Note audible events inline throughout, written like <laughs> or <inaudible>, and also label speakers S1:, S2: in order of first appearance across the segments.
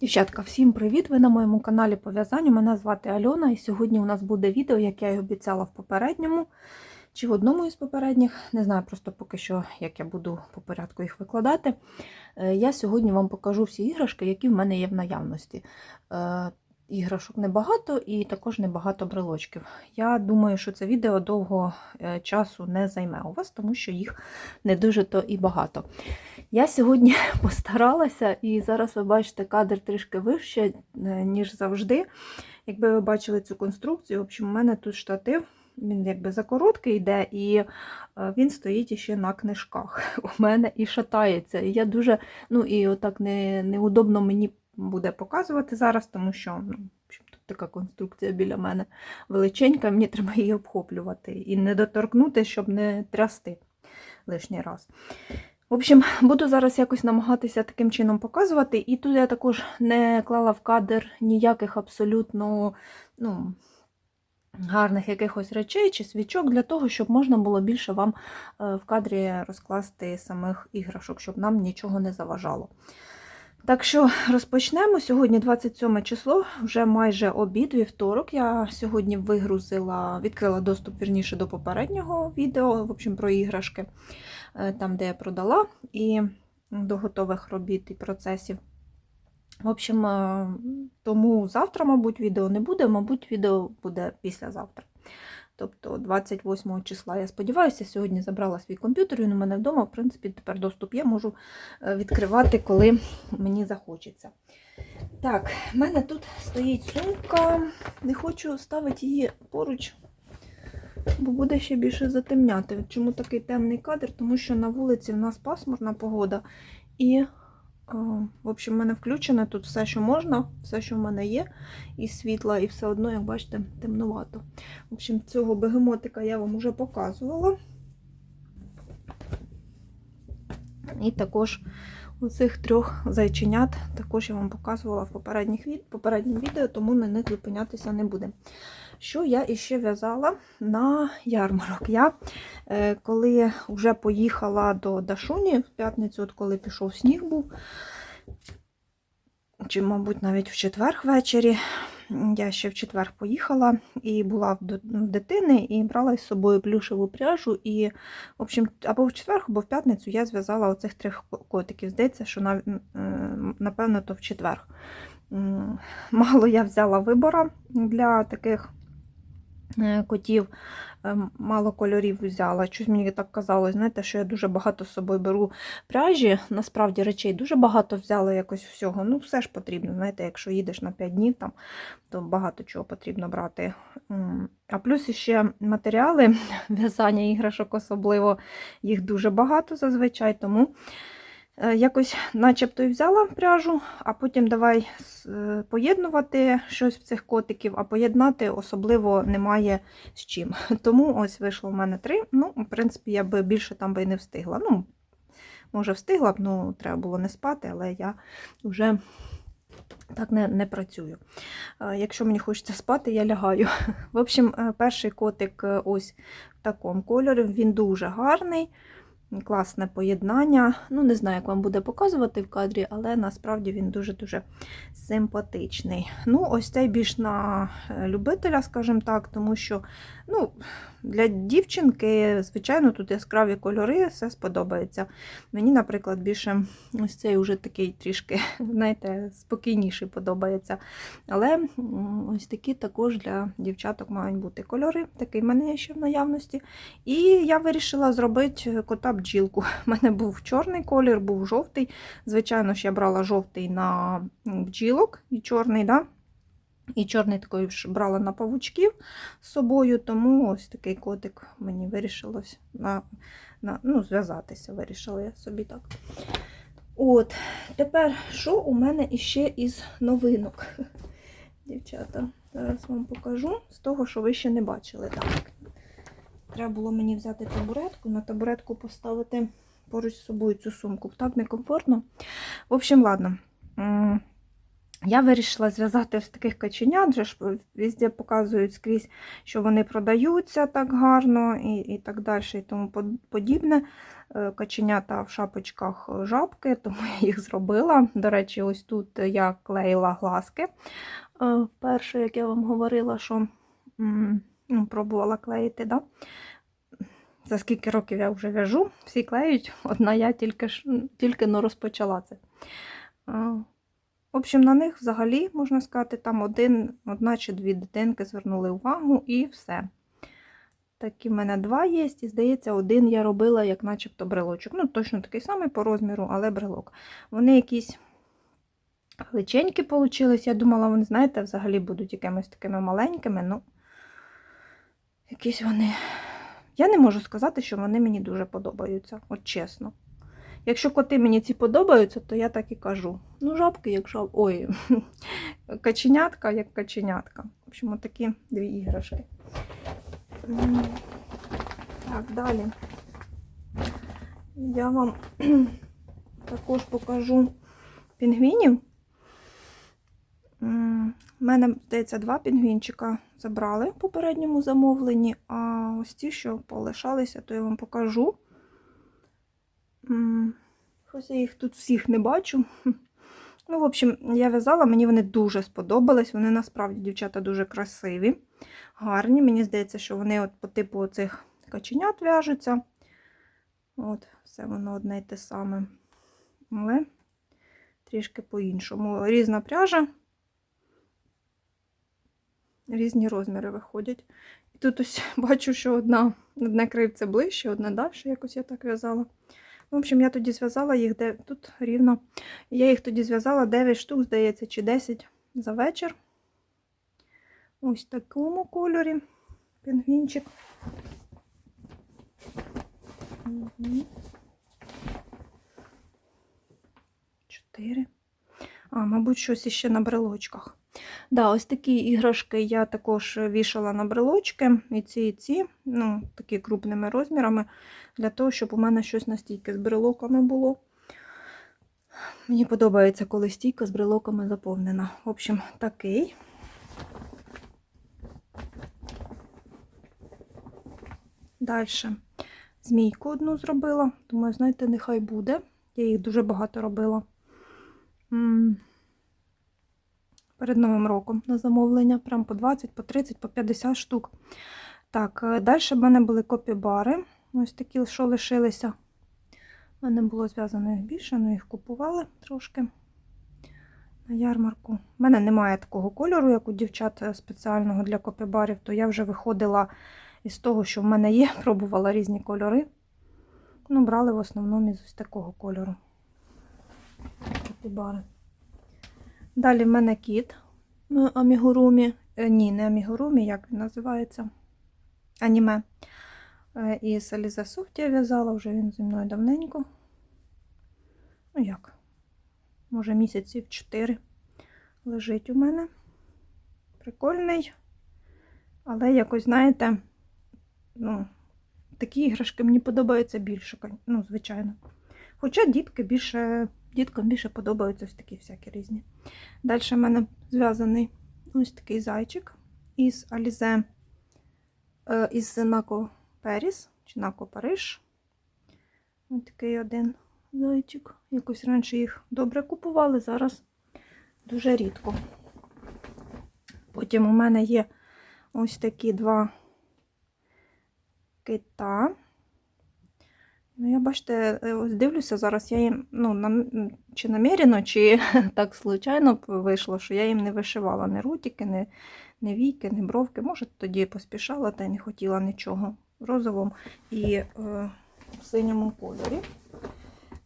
S1: Дівчатка, всім привіт! Ви на моєму каналі по в'язанню. Мене звати Альона, і сьогодні у нас буде відео, як я і обіцяла в попередньому чи в одному із попередніх. Не знаю просто поки що, як я буду по порядку їх викладати. Е, Я сьогодні вам покажу всі іграшки, які в мене є в наявності. Іграшок небагато і також небагато брелочків. Я думаю, що це відео довго е, часу не займе у вас, тому що їх не дуже то і багато. Я сьогодні <laughs> постаралася, і зараз ви бачите кадр трішки вище, е, ніж завжди. Якби ви бачили цю конструкцію, в общем, у мене тут штатив, він якби закороткий йде, і е, він стоїть іще на книжках. <laughs> У мене і шатається. І я дуже, ну і отак не, неудобно мені буде показувати зараз, тому що ну, тут така конструкція біля мене величенька, мені треба її обхоплювати і не доторкнути, щоб не трясти лишній раз. В общем, буду зараз якось намагатися таким чином показувати. І тут я також не клала в кадр ніяких абсолютно ну, гарних якихось речей чи свічок для того, щоб можна було більше вам е, в кадрі розкласти самих іграшок, щоб нам нічого не заважало. Так що розпочнемо. Сьогодні 27 число, вже майже обід, вівторок. Я сьогодні вигрузила, відкрила доступ вірніше до попереднього відео, в общем, про іграшки, е, там, де я продала, і до готових робіт і процесів. В общем, е, тому завтра, мабуть, відео не буде, мабуть, відео буде післязавтра. Тобто 28 числа, я сподіваюся, сьогодні забрала свій комп'ютер, він у мене вдома, в принципі, тепер доступ є, можу е, відкривати, коли мені захочеться. Так, в мене тут стоїть сумка, не хочу ставити її поруч, бо буде ще більше затемняти. Чому такий темний кадр? Тому що на вулиці в нас пасмурна погода. І, в общем, в мене включено тут все, що можна, все, що в мене є, і світла, і все одно, як бачите, темнувато. В общем, цього бегемотика я вам вже показувала. І також оцих трьох зайченят також я вам показувала в попередніх попереднім відео, тому на них зупинятися не буде. Що я іще в'язала на ярмарок? Я е, коли вже поїхала до Дашуні в п'ятницю, от коли пішов сніг був, чи, мабуть, навіть в четвер ввечері, я ще в четвер поїхала і була в дитини, і брала із собою плюшеву пряжу. І, в общем, або в четвер, або в п'ятницю я зв'язала оцих трьох котиків. Здається, що е, напевно, то в четвер. Мало я взяла вибора для таких котів. Е, Мало кольорів взяла. Щось мені так казалось, знаєте, що я дуже багато з собою беру пряжі. Насправді речей дуже багато взяла якось всього. Ну, все ж потрібно. Знаєте, якщо їдеш на 5 днів, там, то багато чого потрібно брати. А плюс ще матеріали <laughs> в'язання іграшок, особливо їх дуже багато зазвичай. Тому е, якось начебто і взяла пряжу, а потім давай е, поєднувати щось в цих котиків, а поєднати особливо немає з чим. <laughs> Тому ось вийшло в мене три. Ну, в принципі, я би більше там би і не встигла. Ну, може, встигла б, ну треба було не спати, але я вже так не, не працюю. Е, Якщо мені хочеться спати, я лягаю. <laughs> В общем, е, перший котик е, ось в такому кольорі. Він дуже гарний, класне поєднання. Ну, не знаю, як вам буде показувати в кадрі, але насправді він дуже-дуже симпатичний. Ну, ось цей більш на е, любителя, скажімо так, тому що ну, для дівчинки, звичайно, тут яскраві кольори, все сподобається. Мені, наприклад, більше ось цей уже такий трішки, <laughs> знаєте, спокійніший подобається. Але ось такі також для дівчаток мають бути кольори. Такий в мене є ще в наявності. І я вирішила зробити кота бджілку. <laughs> У мене був чорний колір, був жовтий. Звичайно ж, я брала жовтий на бджілок і чорний, да? І чорний такий ж брала на павучків з собою, тому ось такий котик мені вирішилось на, на, ну, зв'язатися. Вирішила я собі так. От, тепер, що у мене іще із новинок? <laughs> Дівчата, зараз вам покажу з того, що ви ще не бачили. Так. Треба було мені взяти табуретку, на табуретку поставити поруч з собою цю сумку. Так некомфортно. В общем, ладно. Я вирішила зв'язати ось таких каченят, вже ж везде показують скрізь, що вони продаються так гарно і, і так далі, і тому подібне. е, каченята в шапочках е, жабки, <laughs> тому я їх зробила. До речі, ось тут я клеїла глазки. Е, Перше, як я вам говорила, що ну, пробувала клеїти, да? за скільки років я вже в'яжу, всі клеють, <laughs> одна я тільки, тільки но розпочала це. В общем, на них взагалі, можна сказати, там один, одна чи дві дитинки звернули увагу і все. Такі в мене два є, і здається, один я робила як начебто брелочок. Ну, точно такий самий по розміру, але брелок. Вони якісь величенькі получились. Я думала, вони, знаєте, взагалі будуть якимись такими маленькими. Ну, якісь вони. Я не можу сказати, що вони мені дуже подобаються, от чесно. Якщо коти мені ці подобаються, то я так і кажу. Ну, жабки, як жаб. Ой, <laughs> каченятка, як каченятка. В общем, такі дві іграшки. Так, далі. Я вам <clears throat> також покажу пінгвінів. У мене, здається, два пінгвінчика забрали в попередньому замовленні, а ось ті, що полишалися, то я вам покажу. Щось я їх тут всіх не бачу. Ну, в общем, я в'язала, мені вони дуже сподобались. Вони насправді, дівчата, дуже красиві, гарні. Мені здається, що вони от по типу цих каченят в'яжуться. От, все воно одне й те саме. Але трішки по-іншому. Різна пряжа, різні розміри виходять. І тут ось <laughs> бачу, що одна, одне кривце ближче, одне далі, якось я так в'язала. В общем, я тоді зв'язала їх де тут рівно. Я їх тоді зв'язала 9 штук, здається, чи 10 за вечір. Ось в такому кольорі пінгвінчик. Мгм. Чотири. А, мабуть, щось іще на брелочках. Да, ось такі іграшки я також вішала на брелочки. І ці, і ці, ну, такі крупними розмірами, для того, щоб у мене щось настільки з брелоками було. Мені подобається, коли стійка з брелоками заповнена. В общем, такий. Далі. Змійку одну зробила. Думаю, знаєте, нехай буде. Я їх дуже багато робила. Перед Новим роком на замовлення. Прям по 20, по 30, по 50 штук. Так, далі в мене були копібари. Ось такі, що лишилися. У мене було зв'язано їх більше, але їх купували трошки на ярмарку. У мене немає такого кольору, як у дівчат е, спеціального для копібарів, то я вже виходила із того, що в мене є, <laughs> пробувала різні кольори. Ну, брали в основному із ось такого кольору. Копібари. Далі в мене кіт е, амігурумі. Е, Ні, не амігурумі, як він називається? Аніме. Е, Із Аліза Софт я в'язала, вже він зі мною давненько. Ну як? Може, місяців 4 лежить у мене. Прикольний. Але якось, знаєте, ну, такі іграшки мені подобаються більше, ну, звичайно. Хоча дітки більше, діткам більше подобаються ось такі всякі різні. Далі в мене зв'язаний ось такий зайчик із Алізе, із Нако Періс чи Нако Париж. Ось такий один зайчик. Якось раніше їх добре купували, зараз дуже рідко. Потім у мене є ось такі два кита. Ну, я бачите, е, ось дивлюся зараз, я їм, ну, нам, чи намірено, чи <laughs> так случайно вийшло, що я їм не вишивала ні рутики, ні, ні війки, ні бровки. Може, тоді поспішала та й не хотіла нічого в розовому і е, в синьому кольорі.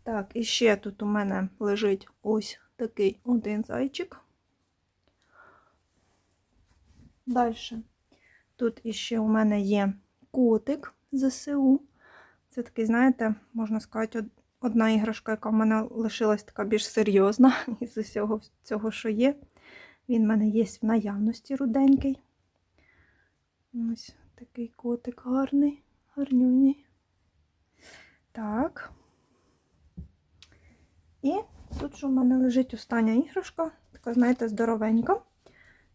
S1: Так, і ще тут у мене лежить ось такий один зайчик. Далі. Тут іще у мене є котик ЗСУ. Це такий, знаєте, можна сказати, одна іграшка, яка в мене лишилась така більш серйозна <laughs> із усього цього, що є. Він в мене є в наявності руденький. Ось такий котик гарний, гарнюній. Так. І тут що в мене лежить остання іграшка, така, знаєте, здоровенька.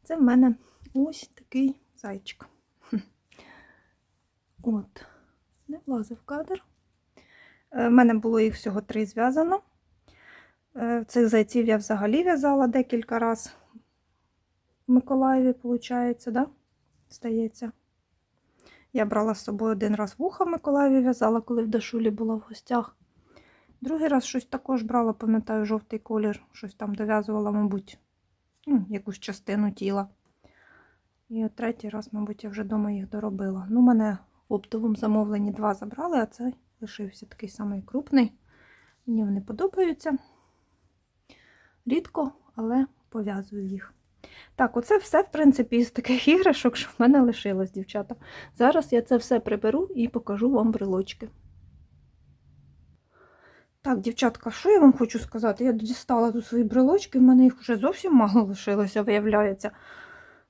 S1: Це в мене ось такий зайчик. <laughs> От, не влазив кадр. У мене було їх всього три зв'язано. Е, Цих зайців я взагалі в'язала декілька разів. В Миколаєві, виходить, да? Здається. Я брала з собою один раз вуха в Миколаєві в'язала, коли в Дашулі була в гостях. Другий раз щось також брала, пам'ятаю, жовтий колір, щось там дов'язувала, мабуть, ну, якусь частину тіла. І третій раз, мабуть, я вже вдома їх доробила. Ну, мене в оптовому замовленні два забрали, а цей лишився такий самий крупний. Мені вони подобаються. Рідко, але пов'язую їх. Так, оце все, в принципі, з таких іграшок, що в мене лишилось, дівчата. Зараз я це все приберу і покажу вам брелочки. Так, дівчатка, що я вам хочу сказати? Я дістала тут свої брелочки, в мене їх вже зовсім мало лишилося, виявляється.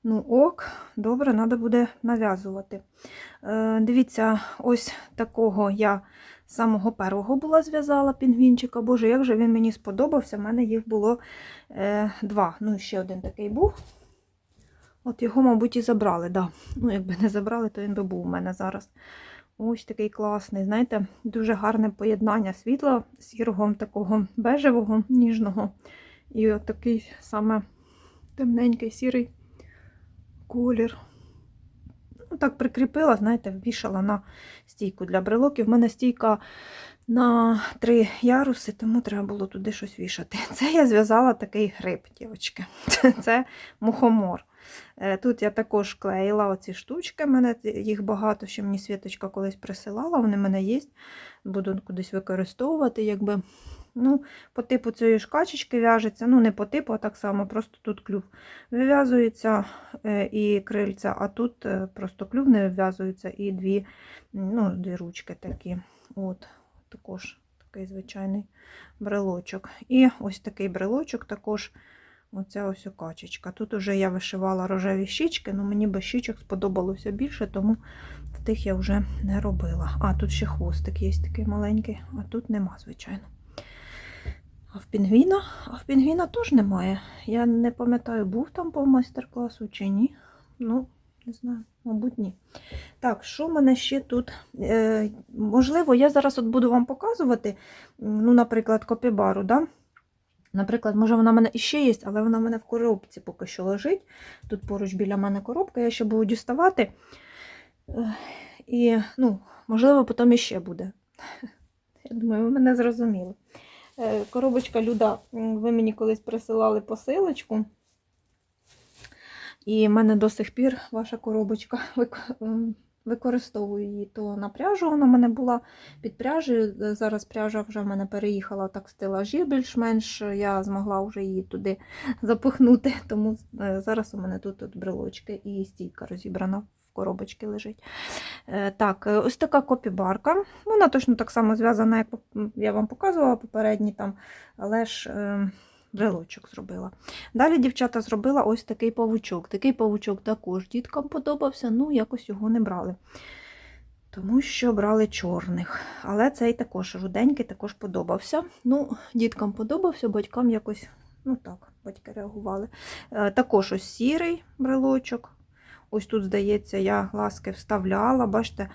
S1: Ну, ок, добре, треба буде нав'язувати. Е, дивіться, ось такого я самого першого була зв'язала пінгвінчика. Боже, як же він мені сподобався. У мене їх було е, два. Ну, і ще один такий був. От його, мабуть, і забрали, да. Ну, якби не забрали, то він би був у мене зараз. Ось такий класний, знаєте, дуже гарне поєднання світла, сірого, такого бежевого, ніжного. І от такий саме темненький сірий колір. Ну, так прикріпила, знаєте, вішала на стійку для брелоків. У мене стійка на три яруси, тому треба було туди щось вішати. <laughs> Це я зв'язала такий гриб, дівчатки. <laughs> Це мухомор. Е, Тут я також клеїла оці штучки, в мене їх багато, що мені Світочка колись присилала, вони в мене є. Буду кудись використовувати. якби. Ну, По типу цієї ж качечки в'яжеться, ну не по типу, а так само, просто тут клюв вив'язується е, і крильця, а тут е, просто клюв не вив'язується і дві, ну, дві ручки такі. От, Також такий звичайний брелочок. І ось такий брелочок також. Оця ось качечка. Тут уже я вишивала рожеві щічки, але мені би щічок сподобалося більше, тому тих я вже не робила. А, тут ще хвостик є такий маленький, а тут нема, звичайно. А в пінгвіна? А в пінгвіна теж немає. Я не пам'ятаю, був там по майстер-класу чи ні. Ну, не знаю, мабуть, ні. Так, що в мене ще тут? Е, можливо, я зараз от буду вам показувати, ну, наприклад, копібару, да? Наприклад, може, вона в мене іще є, але вона в мене в коробці поки що лежить. Тут поруч біля мене коробка, я ще буду діставати. Е, І, ну, можливо, потім іще буде. <laughs> Я думаю, ви мене зрозуміли. Е, Коробочка Люда, ви мені колись присилали посилочку. І в мене до сих пір ваша коробочка <laughs> ем, використовую її то на пряжу. Вона в мене була під пряжею. Е, Зараз пряжа вже в мене переїхала так в стелажі більш-менш. Я змогла вже її туди запихнути. <laughs> Тому е, зараз у мене тут от брелочки і стійка розібрана коробочці лежить. Е, Так, е, ось така копібарка. Вона точно так само зв'язана, як я вам показувала попередні там, але ж е, брелочок зробила. Далі дівчата зробила ось такий павучок. Такий павучок також діткам подобався, ну якось його не брали. Тому що брали чорних. Але цей також руденький, також подобався. Ну, діткам подобався, батькам якось, ну так, батьки реагували. Також ось сірий брелочок. Ось тут, здається, я глазки вставляла. Бачите,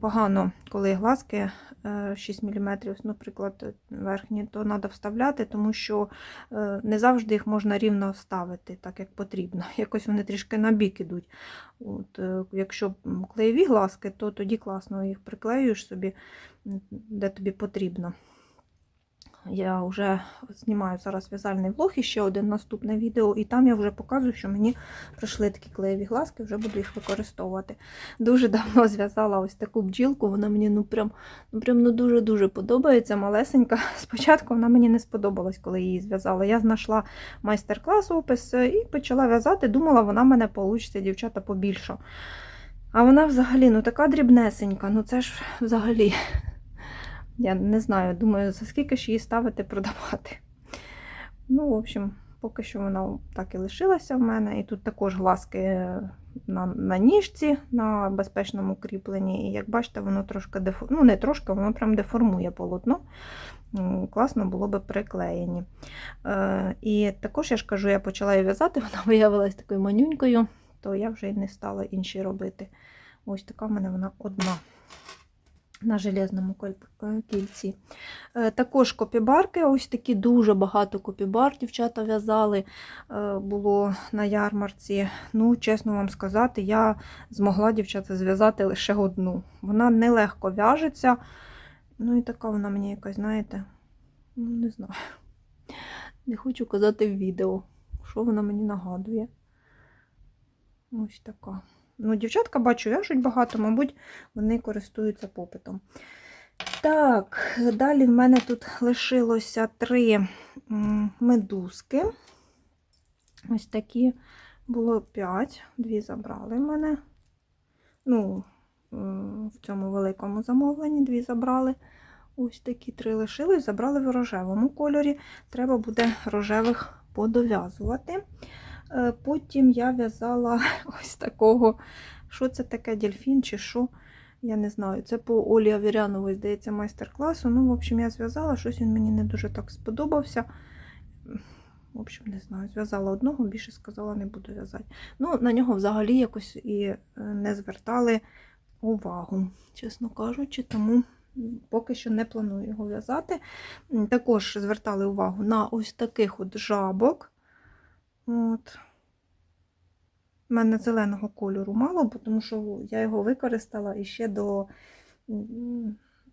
S1: погано, коли глазки е, 6 мм, наприклад, верхні, то треба вставляти, тому що е, не завжди їх можна рівно ставити, так як потрібно. <laughs> Якось вони трішки на бік ідуть. От, е, якщо клеєві глазки, то тоді класно їх приклеюєш собі, де тобі потрібно. Я вже знімаю зараз в'язальний влог і ще один наступне відео, і там я вже показую, що мені прийшли такі клеєві глазки, вже буду їх використовувати. Дуже давно зв'язала ось таку бджілку, вона мені ну прям, ну прям ну дуже-дуже подобається. Малесенька. <laughs> Спочатку вона мені не сподобалась, коли її зв'язала. Я знайшла майстер-клас, опис і почала в'язати. Думала, вона мене вийде, дівчата, побільше. А вона взагалі ну така дрібнесенька, ну це ж взагалі. Я не знаю, думаю, за скільки ж її ставити продавати. Ну, в общем, поки що вона так і лишилася в мене. І тут також глазки на, на ніжці, на безпечному кріпленні. І як бачите, воно трошки дефор... ну не трошки, воно прям деформує полотно. Класно було би приклеєні. Е, і також я ж кажу, я почала її в'язати, <laughs> вона виявилась такою манюнькою, то я вже й не стала інші робити. Ось така в мене вона одна. На железному е, кільці. Е, Також копібарки, ось такі дуже багато копібар дівчата в'язали. е, Було на ярмарці. Ну, чесно вам сказати, я змогла дівчата зв'язати лише одну. Вона нелегко в'яжеться. Ну і така вона мені якась, знаєте, ну не знаю. Не хочу казати в відео, що вона мені нагадує. Ось така. Ну, дівчатка, бачу, в'яжуть багато, мабуть, вони користуються попитом. Так, далі в мене тут лишилося три медузки. Ось такі було п'ять, дві забрали в мене. Ну, в цьому великому замовленні дві забрали. Ось такі три лишились, забрали в рожевому кольорі. Треба буде рожевих подов'язувати. Е, Потім я в'язала <laughs> ось такого. Що це таке дельфін чи що? Я не знаю. Це по Олі Авірянової, здається, майстер-класу. Ну, в общем, я зв'язала, щось він мені не дуже так сподобався. В общем, не знаю, зв'язала одного, більше сказала, не буду в'язати. Ну, на нього взагалі якось і е, не звертали увагу, чесно кажучи, тому поки що не планую його в'язати. Також звертали увагу на ось таких от жабок. От. У мене зеленого кольору мало, тому що я його використала іще до,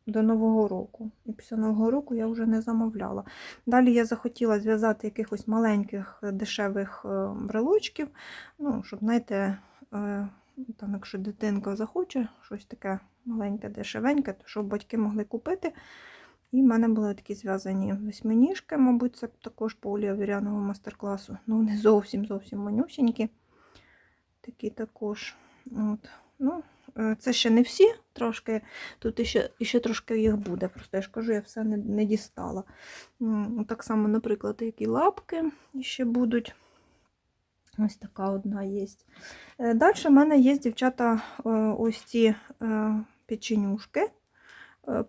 S1: до Нового року. І після Нового року я вже не замовляла. Далі я захотіла зв'язати якихось маленьких дешевих е, брелочків. Ну, щоб, знаєте, е, там, якщо дитинка захоче щось таке маленьке, дешевеньке, то щоб батьки могли купити. І в мене були такі зв'язані восьминіжки, мабуть, це також по Олі Авірянового майстер-класу. Ну, вони зовсім зовсім манюсінькі. Такі також. От. Ну, е, це ще не всі, трошки. Тут іще, іще трошки їх буде. Просто я ж кажу, я все не, не дістала. Так само, наприклад, які лапки ще будуть. Ось така одна є. Далі в мене є, дівчата, е, ось ці е, печенюшки е,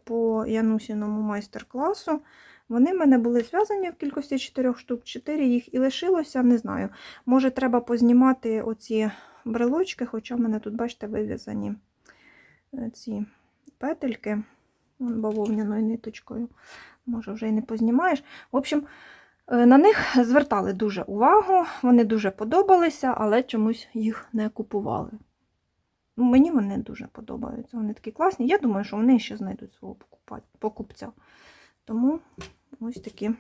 S1: по Янусіному майстер-класу. Вони в мене були зв'язані в кількості 4 штук, 4 їх і лишилося, не знаю. Може, треба познімати оці брелочки, хоча в мене тут, бачите, вив'язані е, ці петельки бавовняною ниточкою. Може, вже й не познімаєш. В общем, е, на них звертали дуже увагу, вони дуже подобалися, але чомусь їх не купували. Мені вони дуже подобаються. Вони такі класні. Я думаю, що вони ще знайдуть свого покупця. Тому ось такі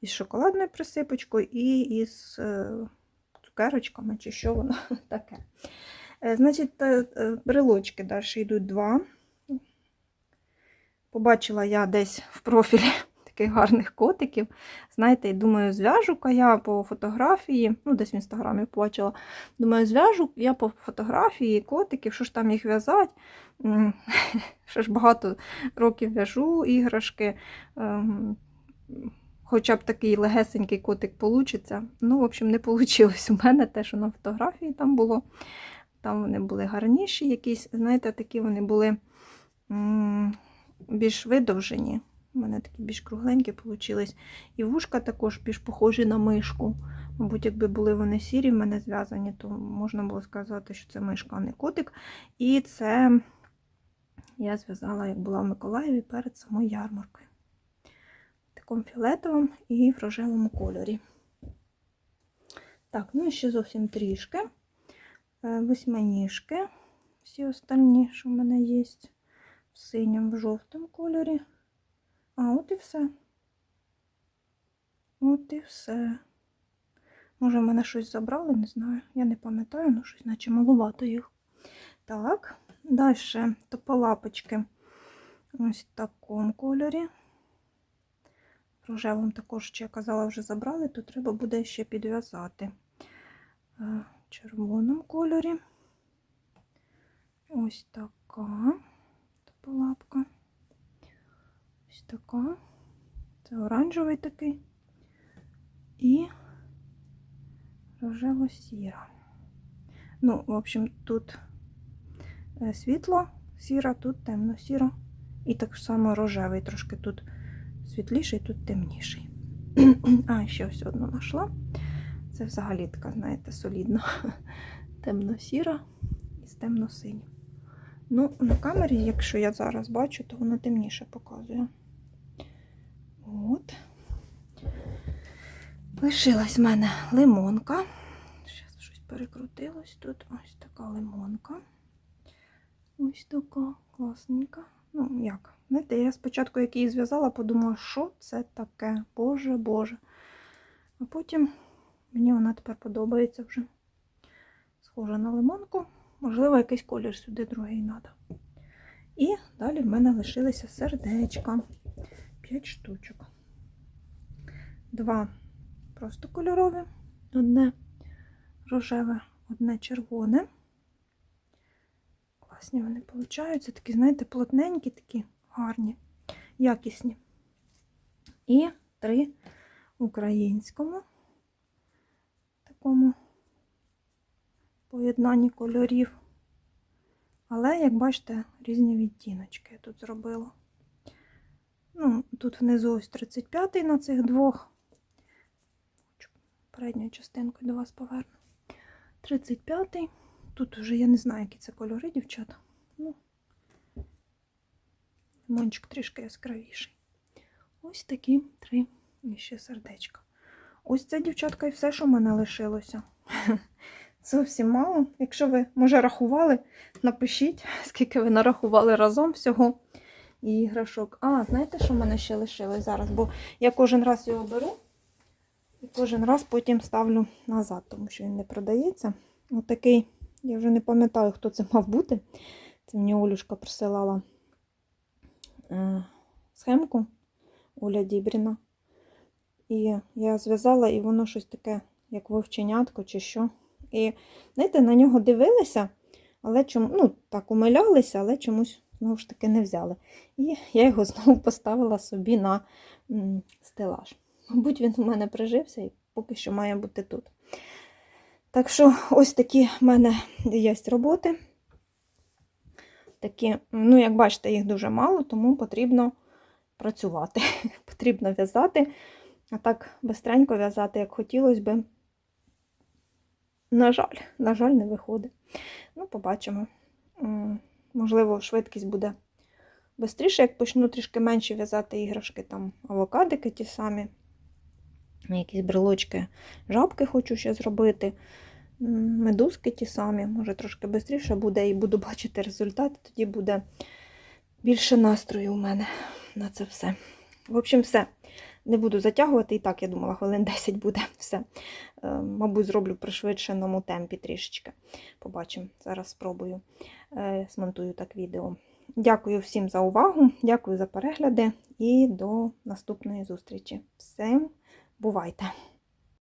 S1: із шоколадною присипочкою і із е, цукерочками, чи що воно <laughs> таке. Е, Значить, е, брелочки далі йдуть два. Побачила я десь в профілі таких гарних котиків. Знаєте, і думаю, зв'яжу-ка я по фотографії, ну, десь в інстаграмі побачила. Думаю, зв'яжу я по фотографії котиків, що ж там їх в'язати. <laughs> Що ж багато років в'яжу іграшки. ем, Хоча б такий легесенький котик получиться. Ну, в общем, не вийшло у мене те, що на фотографії там було. Там вони були гарніші, якісь, знаєте, такі вони були більш видовжені. У мене такі більш кругленькі вийшли. І вушка також більш похожі на мишку. Мабуть, якби були вони сірі в мене зв'язані, то можна було сказати, що це мишка, а не котик. І це я зв'язала, як була в Миколаєві перед самою ярмаркою. В такому фіолетовому і в рожевому кольорі. Так, ну і ще зовсім трішки. Е, Восьминіжки. Всі остальні, що в мене є в синьому, в жовтому кольорі. А, от і все. От і все. Може, в мене щось забрали, не знаю. Я не пам'ятаю, але щось наче малувато їх. Так, далі тополапочки ось в такому кольорі. В рожевому також, ще я казала, вже забрали, то треба буде ще підв'язати. Е, В червоному кольорі. Ось така тополапка. Ось така. Це оранжевий такий. І рожево-сіра. Ну, в общем, тут е, світло сіра, тут темно-сіра. І так само рожевий, трошки тут світліший, тут темніший. <clears throat> А, ще ось одну знайшла. Це взагалі така, знаєте, солідна <laughs> темно-сіра і з темно-синім. Ну, на камері, якщо я зараз бачу, то воно темніше показує. От. Лишилась в мене лимонка. Зараз щось перекрутилось тут. Ось така лимонка. Ось така класненька. Ну, як? Знаєте, я спочатку, як її зв'язала, подумала, що це таке? Боже, Боже. А потім мені вона тепер подобається вже. Схожа на лимонку. Можливо, якийсь колір сюди другий треба. І далі в мене лишилися сердечка. 5 штучок. Два просто кольорові, одне рожеве, одне червоне. Класні вони получаються. Такі, знаєте, плотненькі, такі гарні, якісні. І три українському такому поєднанні кольорів. Але, як бачите, різні відтіночки я тут зробила. Ну, тут внизу ось 35-й на цих двох. Передньою частинкою до вас поверну. 35-й. Тут вже я не знаю, які це кольори, дівчата. Ну, лимончик трішки яскравіший. Ось такі три і ще сердечка. Ось це, дівчатка, і все, що в мене лишилося. <laughs> Зовсім мало. Якщо ви, може, рахували, напишіть, скільки ви нарахували разом всього іграшок. А, знаєте, що в мене ще лишилось зараз? Бо я кожен раз його беру і кожен раз потім ставлю назад, тому що він не продається. Отакий, я вже не пам'ятаю, хто це мав бути. Це мені Олюшка присилала е, схемку Оля Дібріна. І я зв'язала, і воно щось таке, як вовченятко чи що. І, знаєте, на нього дивилися, але чому, ну, так умилялися, але чомусь знову ж таки не взяли. І я його <laughs> знову поставила собі на стелаж. Мабуть, він у мене прижився і поки що має бути тут. Так що, ось такі в мене є роботи. Такі, ну, як бачите, їх дуже мало, тому потрібно працювати. <laughs> потрібно в'язати. А так бистренько в'язати, як хотілося би. На жаль, на жаль, не виходить. Ну, побачимо. Можливо, швидкість буде швидше, як почну трішки менше в'язати іграшки, там авокадики ті самі, якісь брелочки, жабки хочу ще зробити, медузки ті самі, може трошки швидше буде і буду <laughs> бачити результат, тоді буде більше настрою у мене на це все. В общем, все. Не буду затягувати, і так, я думала, хвилин <laughs> 10 буде все. Е, Мабуть, зроблю в пришвидшеному темпі трішечки. Побачимо. Зараз спробую е, смонтую так відео. Дякую всім за увагу, дякую за перегляди і до наступної зустрічі. Всім бувайте!